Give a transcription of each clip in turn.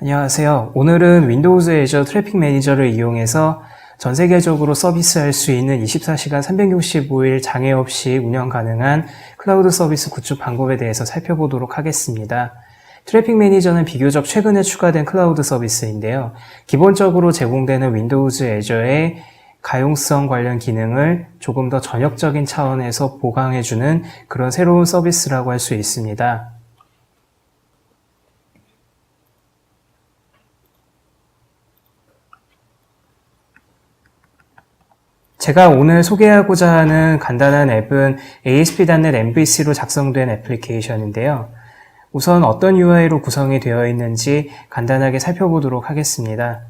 안녕하세요. 오늘은 윈도우즈 애저 트래픽 매니저를 이용해서 전 세계적으로 서비스할 수 있는 24시간 365일 장애 없이 운영 가능한 클라우드 서비스 구축 방법에 대해서 살펴보도록 하겠습니다. 트래픽 매니저는 비교적 최근에 추가된 클라우드 서비스인데요. 기본적으로 제공되는 윈도우즈 애저의 가용성 관련 기능을 조금 더 전역적인 차원에서 보강해주는 그런 새로운 서비스라고 할 수 있습니다. 제가 오늘 소개하고자 하는 간단한 앱은 ASP.NET MVC로 작성된 애플리케이션인데요. 우선 어떤 UI로 구성이 되어 있는지 간단하게 살펴보도록 하겠습니다.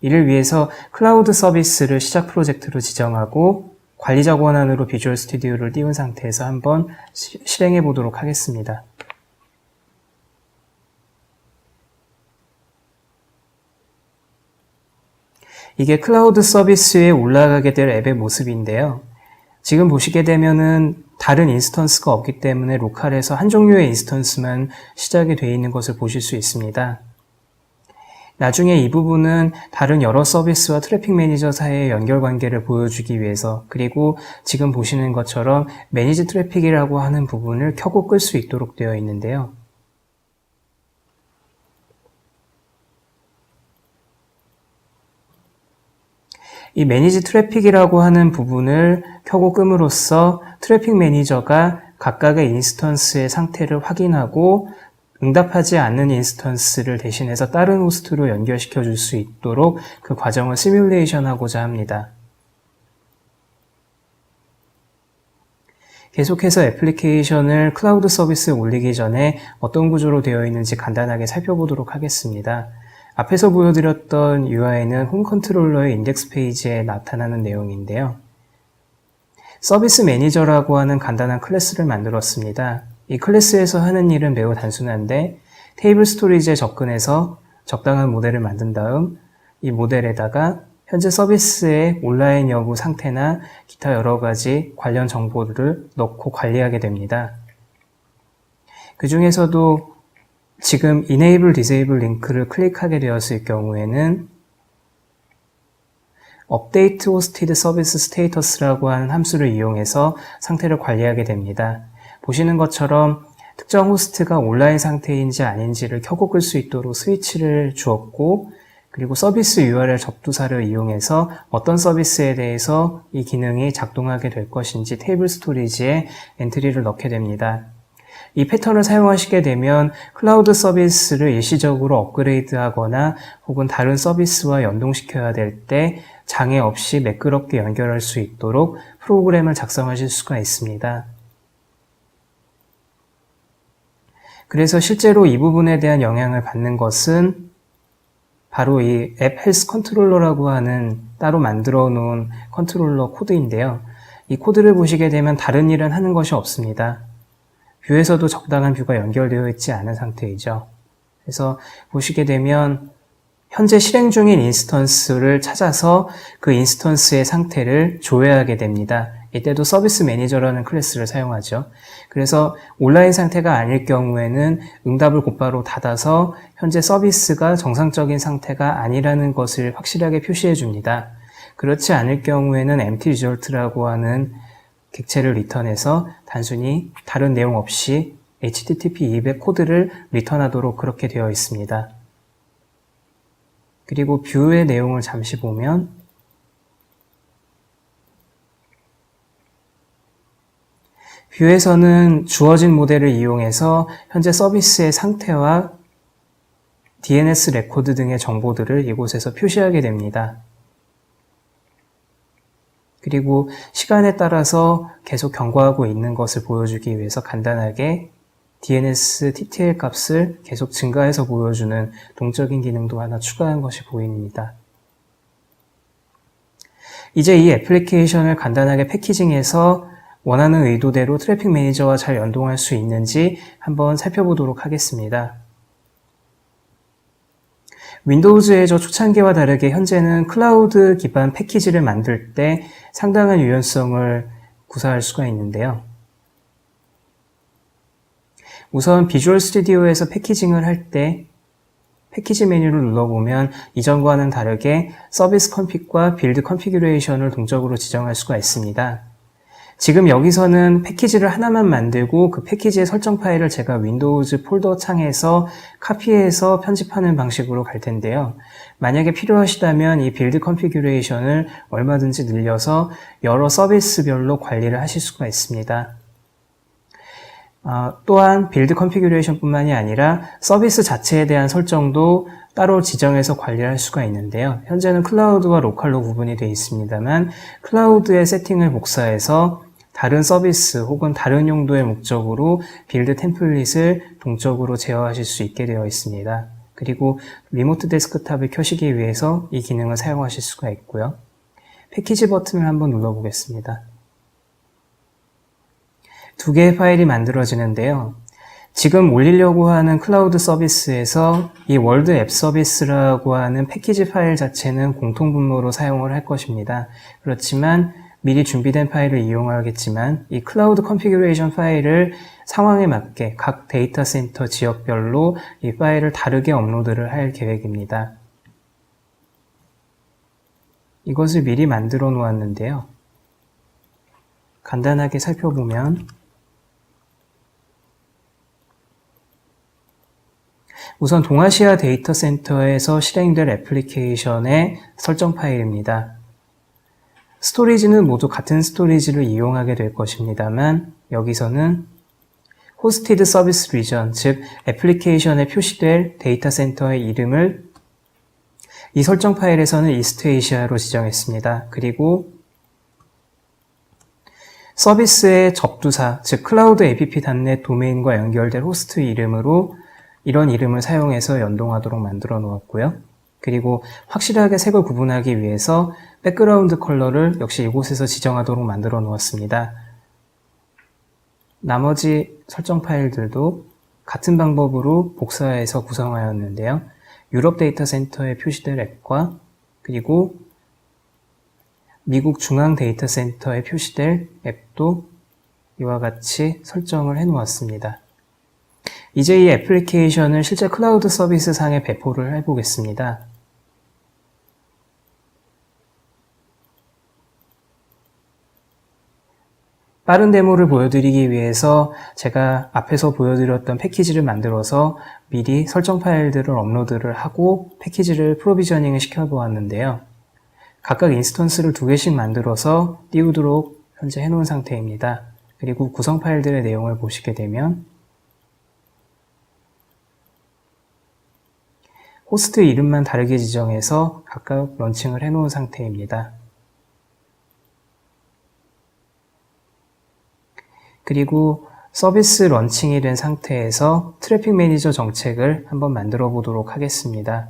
이를 위해서 클라우드 서비스를 시작 프로젝트로 지정하고 관리자 권한으로 비주얼 스튜디오를 띄운 상태에서 한번 시- 실행해 보도록 하겠습니다. 이게 클라우드 서비스에 올라가게 될 앱의 모습인데요. 지금 보시게 되면은 다른 인스턴스가 없기 때문에 로컬에서 한 종류의 인스턴스만 시작이 되어 있는 것을 보실 수 있습니다. 나중에 이 부분은 다른 여러 서비스와 트래픽 매니저 사이의 연결 관계를 보여주기 위해서 그리고 지금 보시는 것처럼 매니지 트래픽이라고 하는 부분을 켜고 끌 수 있도록 되어 있는데요. 이 매니지 트래픽이라고 하는 부분을 켜고 끔으로써 트래픽 매니저가 각각의 인스턴스의 상태를 확인하고 응답하지 않는 인스턴스를 대신해서 다른 호스트로 연결시켜 줄 수 있도록 그 과정을 시뮬레이션 하고자 합니다. 계속해서 애플리케이션을 클라우드 서비스에 올리기 전에 어떤 구조로 되어 있는지 간단하게 살펴보도록 하겠습니다. 앞에서 보여드렸던 UI는 홈 컨트롤러의 인덱스 페이지에 나타나는 내용인데요. 서비스 매니저라고 하는 간단한 클래스를 만들었습니다. 이 클래스에서 하는 일은 매우 단순한데 테이블 스토리지에 접근해서 적당한 모델을 만든 다음 이 모델에다가 현재 서비스의 온라인 여부 상태나 기타 여러 가지 관련 정보를 넣고 관리하게 됩니다. 그 중에서도 지금 Enable Disable 링크를 클릭하게 되었을 경우에는 Update Hosted Service Status라고 하는 함수를 이용해서 상태를 관리하게 됩니다. 보시는 것처럼 특정 호스트가 온라인 상태인지 아닌지를 켜고 끌 수 있도록 스위치를 주었고 그리고 서비스 URL 접두사를 이용해서 어떤 서비스에 대해서 이 기능이 작동하게 될 것인지 테이블 스토리지에 엔트리를 넣게 됩니다. 이 패턴을 사용하시게 되면 클라우드 서비스를 일시적으로 업그레이드 하거나 혹은 다른 서비스와 연동시켜야 될 때 장애 없이 매끄럽게 연결할 수 있도록 프로그램을 작성하실 수가 있습니다. 그래서 실제로 이 부분에 대한 영향을 받는 것은 바로 이 앱 헬스 컨트롤러라고 하는 따로 만들어 놓은 컨트롤러 코드인데요. 이 코드를 보시게 되면 다른 일은 하는 것이 없습니다. 뷰에서도 적당한 뷰가 연결되어 있지 않은 상태이죠. 그래서 보시게 되면 현재 실행 중인 인스턴스를 찾아서 그 인스턴스의 상태를 조회하게 됩니다. 이때도 서비스 매니저라는 클래스를 사용하죠. 그래서 온라인 상태가 아닐 경우에는 응답을 곧바로 닫아서 현재 서비스가 정상적인 상태가 아니라는 것을 확실하게 표시해 줍니다. 그렇지 않을 경우에는 empty result라고 하는 객체를 리턴해서 단순히 다른 내용 없이 HTTP 200 코드를 리턴하도록 그렇게 되어 있습니다. 그리고 뷰의 내용을 잠시 보면 뷰에서는 주어진 모델을 이용해서 현재 서비스의 상태와 DNS 레코드 등의 정보들을 이곳에서 표시하게 됩니다. 그리고 시간에 따라서 계속 경과하고 있는 것을 보여주기 위해서 간단하게 DNS TTL 값을 계속 증가해서 보여주는 동적인 기능도 하나 추가한 것이 보입니다. 이제 이 애플리케이션을 간단하게 패키징해서 원하는 의도대로 트래픽 매니저와 잘 연동할 수 있는지 한번 살펴보도록 하겠습니다. 윈도우즈의 저 초창기와 다르게 현재는 클라우드 기반 패키지를 만들 때 상당한 유연성을 구사할 수가 있는데요. 우선 비주얼 스튜디오에서 패키징을 할 때 패키지 메뉴를 눌러보면 이전과는 다르게 서비스 컨픽과 빌드 컨피규레이션을 동적으로 지정할 수가 있습니다. 지금 여기서는 패키지를 하나만 만들고 그 패키지의 설정 파일을 제가 윈도우즈 폴더 창에서 카피해서 편집하는 방식으로 갈 텐데요. 만약에 필요하시다면 이 빌드 컨피규레이션을 얼마든지 늘려서 여러 서비스별로 관리를 하실 수가 있습니다. 어, 또한 빌드 컨피규레이션 뿐만이 아니라 서비스 자체에 대한 설정도 따로 지정해서 관리할 수가 있는데요. 현재는 클라우드와 로컬로 구분이 되어 있습니다만 클라우드의 세팅을 복사해서 다른 서비스 혹은 다른 용도의 목적으로 빌드 템플릿을 동적으로 제어하실 수 있게 되어 있습니다. 그리고 리모트 데스크탑을 켜시기 위해서 이 기능을 사용하실 수가 있고요. 패키지 버튼을 한번 눌러보겠습니다. 두 개의 파일이 만들어지는데요. 지금 올리려고 하는 클라우드 서비스에서 이 월드 앱 서비스라고 하는 패키지 파일 자체는 공통 분모로 사용을 할 것입니다. 그렇지만 미리 준비된 파일을 이용하겠지만 이 클라우드 컨피규레이션 파일을 상황에 맞게 각 데이터 센터 지역별로 이 파일을 다르게 업로드를 할 계획입니다. 이것을 미리 만들어 놓았는데요. 간단하게 살펴보면 우선 동아시아 데이터 센터에서 실행될 애플리케이션의 설정 파일입니다. 스토리지는 모두 같은 스토리지를 이용하게 될 것입니다만 여기서는 호스티드 서비스 리전, 즉 애플리케이션에 표시될 데이터 센터의 이름을 이 설정 파일에서는 이스트에이시아로 지정했습니다. 그리고 서비스의 접두사, 즉 클라우드 app.net 도메인과 연결될 호스트 이름으로 이런 이름을 사용해서 연동하도록 만들어 놓았고요. 그리고 확실하게 색을 구분하기 위해서 백그라운드 컬러를 역시 이곳에서 지정하도록 만들어 놓았습니다. 나머지 설정 파일들도 같은 방법으로 복사해서 구성하였는데요. 유럽 데이터 센터에 표시될 앱과 그리고 미국 중앙 데이터 센터에 표시될 앱도 이와 같이 설정을 해 놓았습니다. 이제 이 애플리케이션을 실제 클라우드 서비스 상에 배포를 해 보겠습니다. 빠른 데모를 보여드리기 위해서 제가 앞에서 보여드렸던 패키지를 만들어서 미리 설정 파일들을 업로드를 하고 패키지를 프로비저닝을 시켜보았는데요. 각각 인스턴스를 두 개씩 만들어서 띄우도록 현재 해놓은 상태입니다. 그리고 구성 파일들의 내용을 보시게 되면 호스트 이름만 다르게 지정해서 각각 런칭을 해놓은 상태입니다. 그리고 서비스 런칭이 된 상태에서 트래픽 매니저 정책을 한번 만들어 보도록 하겠습니다.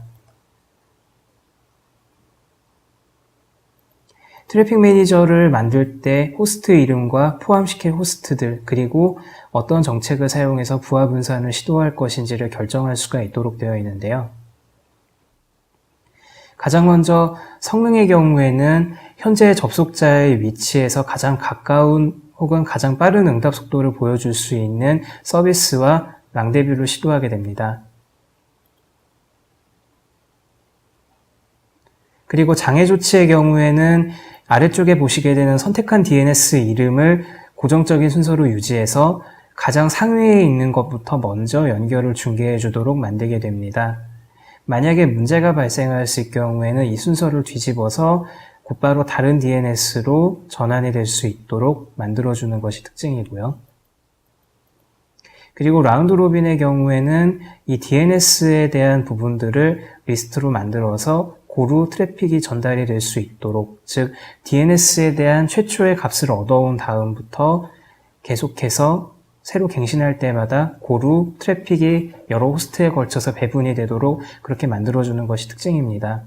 트래픽 매니저를 만들 때 호스트 이름과 포함시킬 호스트들 그리고 어떤 정책을 사용해서 부하 분산을 시도할 것인지를 결정할 수가 있도록 되어 있는데요. 가장 먼저 성능의 경우에는 현재 접속자의 위치에서 가장 가까운 혹은 가장 빠른 응답 속도를 보여줄 수 있는 서비스와 랑데뷰를 시도하게 됩니다. 그리고 장애 조치의 경우에는 아래쪽에 보시게 되는 선택한 DNS 이름을 고정적인 순서로 유지해서 가장 상위에 있는 것부터 먼저 연결을 중개해 주도록 만들게 됩니다. 만약에 문제가 발생하였을 경우에는 이 순서를 뒤집어서 곧바로 다른 DNS로 전환이 될 수 있도록 만들어주는 것이 특징이고요. 그리고 라운드 로빈의 경우에는 이 DNS에 대한 부분들을 리스트로 만들어서 고루 트래픽이 전달이 될 수 있도록, 즉, DNS에 대한 최초의 값을 얻어온 다음부터 계속해서 새로 갱신할 때마다 고루 트래픽이 여러 호스트에 걸쳐서 배분이 되도록 그렇게 만들어주는 것이 특징입니다.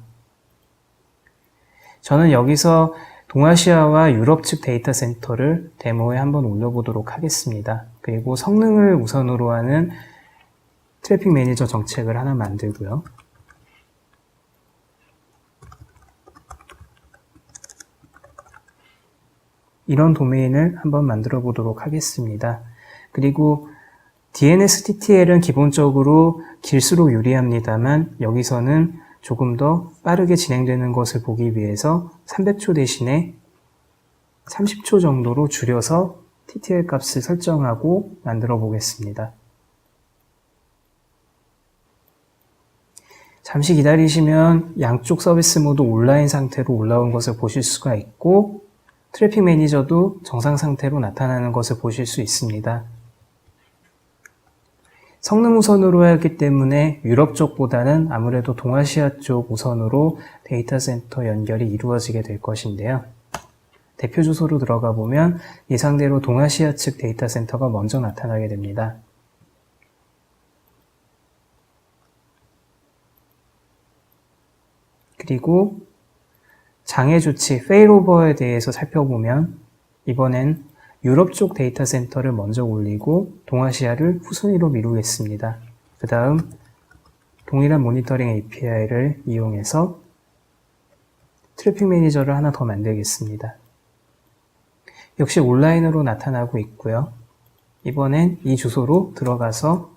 저는 여기서 동아시아와 유럽 측 데이터 센터를 데모에 한번 올려보도록 하겠습니다. 그리고 성능을 우선으로 하는 트래픽 매니저 정책을 하나 만들고요. 이런 도메인을 한번 만들어 보도록 하겠습니다. 그리고 DNS TTL은 기본적으로 길수록 유리합니다만 여기서는 조금 더 빠르게 진행되는 것을 보기 위해서 300초 대신에 30초 정도로 줄여서 TTL 값을 설정하고 만들어 보겠습니다. 잠시 기다리시면 양쪽 서비스 모두 온라인 상태로 올라온 것을 보실 수가 있고 트래픽 매니저도 정상 상태로 나타나는 것을 보실 수 있습니다. 성능 우선으로 하기 때문에 유럽 쪽보다는 아무래도 동아시아 쪽 우선으로 데이터 센터 연결이 이루어지게 될 것인데요. 대표 주소로 들어가 보면 예상대로 동아시아 측 데이터 센터가 먼저 나타나게 됩니다. 그리고 장애 조치, 페일오버에 대해서 살펴보면 이번엔 유럽 쪽 데이터 센터를 먼저 올리고 동아시아를 후순위로 미루겠습니다. 그 다음 동일한 모니터링 API를 이용해서 트래픽 매니저를 하나 더 만들겠습니다. 역시 온라인으로 나타나고 있고요. 이번엔 이 주소로 들어가서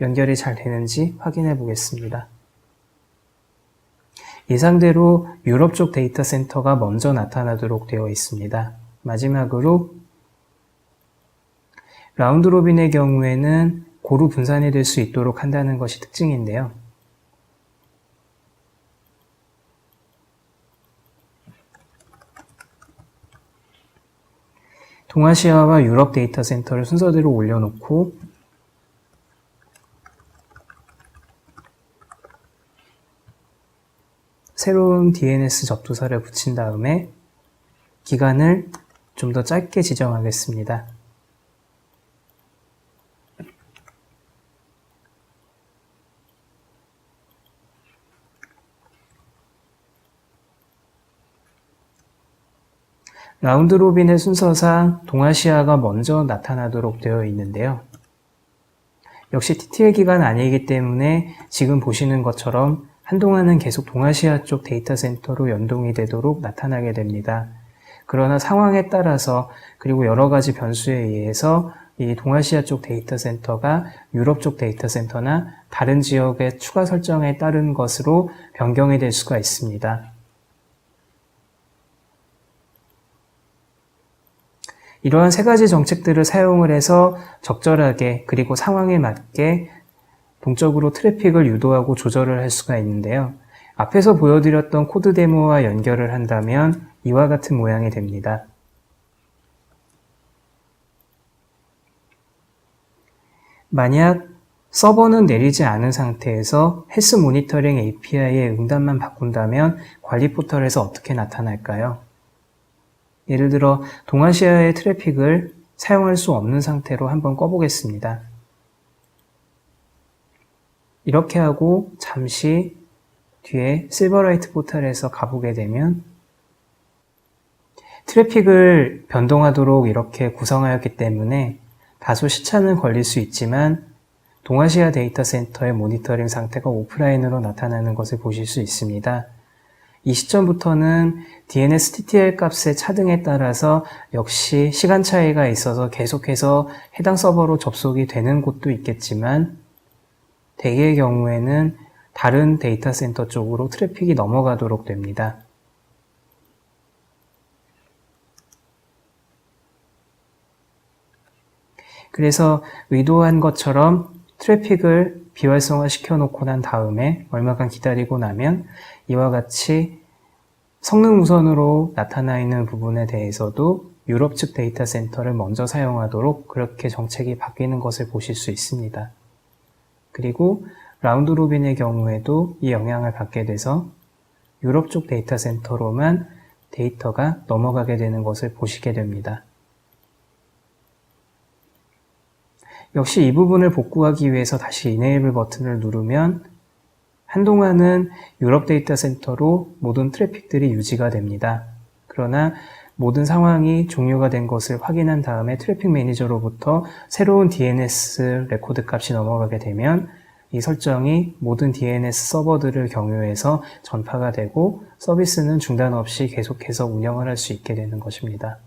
연결이 잘 되는지 확인해 보겠습니다. 예상대로 유럽 쪽 데이터 센터가 먼저 나타나도록 되어 있습니다. 마지막으로 라운드 로빈의 경우에는 고루 분산이 될 수 있도록 한다는 것이 특징인데요. 동아시아와 유럽 데이터 센터를 순서대로 올려놓고 새로운 DNS 접두사를 붙인 다음에 기간을 좀 더 짧게 지정하겠습니다. 라운드 로빈의 순서상 동아시아가 먼저 나타나도록 되어 있는데요. 역시 TTL 기간 아니기 때문에 지금 보시는 것처럼 한동안은 계속 동아시아 쪽 데이터 센터로 연동이 되도록 나타나게 됩니다. 그러나 상황에 따라서 그리고 여러 가지 변수에 의해서 이 동아시아 쪽 데이터 센터가 유럽 쪽 데이터 센터나 다른 지역의 추가 설정에 따른 것으로 변경이 될 수가 있습니다. 이러한 세 가지 정책들을 사용을 해서 적절하게 그리고 상황에 맞게 동적으로 트래픽을 유도하고 조절을 할 수가 있는데요. 앞에서 보여드렸던 코드 데모와 연결을 한다면 이와 같은 모양이 됩니다. 만약 서버는 내리지 않은 상태에서 헬스 모니터링 API의 응답만 바꾼다면 관리 포털에서 어떻게 나타날까요? 예를 들어 동아시아의 트래픽을 사용할 수 없는 상태로 한번 꺼보겠습니다. 이렇게 하고 잠시 뒤에 실버라이트 포털에서 가보게 되면 트래픽을 변동하도록 이렇게 구성하였기 때문에 다소 시차는 걸릴 수 있지만 동아시아 데이터 센터의 모니터링 상태가 오프라인으로 나타나는 것을 보실 수 있습니다. 이 시점부터는 DNS TTL 값의 차등에 따라서 역시 시간 차이가 있어서 계속해서 해당 서버로 접속이 되는 곳도 있겠지만 대개의 경우에는 다른 데이터 센터 쪽으로 트래픽이 넘어가도록 됩니다. 그래서 의도한 것처럼 트래픽을 비활성화 시켜놓고 난 다음에 얼마간 기다리고 나면 이와 같이 성능 우선으로 나타나 있는 부분에 대해서도 유럽 측 데이터 센터를 먼저 사용하도록 그렇게 정책이 바뀌는 것을 보실 수 있습니다. 그리고 라운드 로빈의 경우에도 이 영향을 받게 돼서 유럽 쪽 데이터 센터로만 데이터가 넘어가게 되는 것을 보시게 됩니다. 역시 이 부분을 복구하기 위해서 다시 이네이블 버튼을 누르면 한동안은 유럽 데이터 센터로 모든 트래픽들이 유지가 됩니다. 그러나 모든 상황이 종료가 된 것을 확인한 다음에 트래픽 매니저로부터 새로운 DNS 레코드 값이 넘어가게 되면 이 설정이 모든 DNS 서버들을 경유해서 전파가 되고 서비스는 중단 없이 계속해서 운영을 할 수 있게 되는 것입니다.